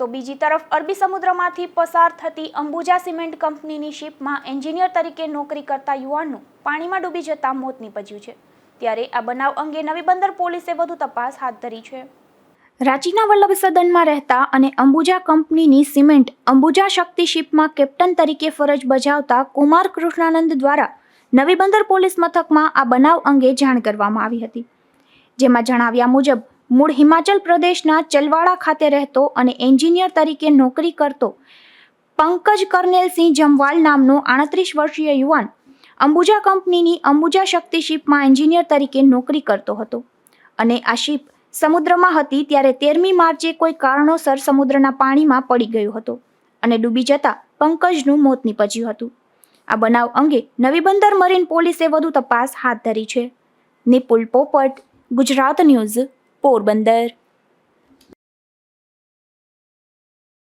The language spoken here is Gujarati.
તો બીજી તરફ અરબી સમુદ્રમાંથી પસાર થતી અંબુજા સિમેન્ટ કંપનીની શિપમાં એન્જિનિયર તરીકે નોકરી કરતા યુવાનનું પાણીમાં ડૂબી જતા મોત નીપજ્યું છે. ત્યારે આ બનાવ અંગે નવી બંદર પોલીસે વધુ તપાસ હાથ ધરી છે. રાંચીના વલ્લભ સદનમાં રહેતા અને અંબુજા કંપનીની સિમેન્ટ અંબુજા શક્તિ શિપમાં કેપ્ટન તરીકે ફરજ બજાવતા કુમાર કૃષ્ણાનંદ દ્વારા નવી બંદર પોલીસ મથકમાં આ બનાવ અંગે જાણ કરવામાં આવી હતી. જેમાં જણાવ્યા મુજબ મૂળ હિમાચલ પ્રદેશના ચલવાડા ખાતે રહેતો અને એન્જિનિયર તરીકે નોકરી કરતો પંકજ કરનેલસિંહ જમવાલ નામનો આડત્રીસ વર્ષીય યુવાન અંબુજા કંપનીની અંબુજા શક્તિ શિપમાં એન્જિનિયર તરીકે નોકરી કરતો હતો. અને આ શિપ સમુદ્રમાં હતી ત્યારે તેરમી માર્ચે કોઈ કારણોસર સમુદ્રના પાણીમાં પડી ગયો હતો અને ડૂબી જતા પંકજનું મોત નીપજ્યું હતું. આ બનાવ અંગે નવી બંદર મરીન પોલીસે વધુ તપાસ હાથ ધરી છે. નિપુલ પોપટ, ગુજરાત ન્યૂઝ. ਪੋਰਬੰਦਰ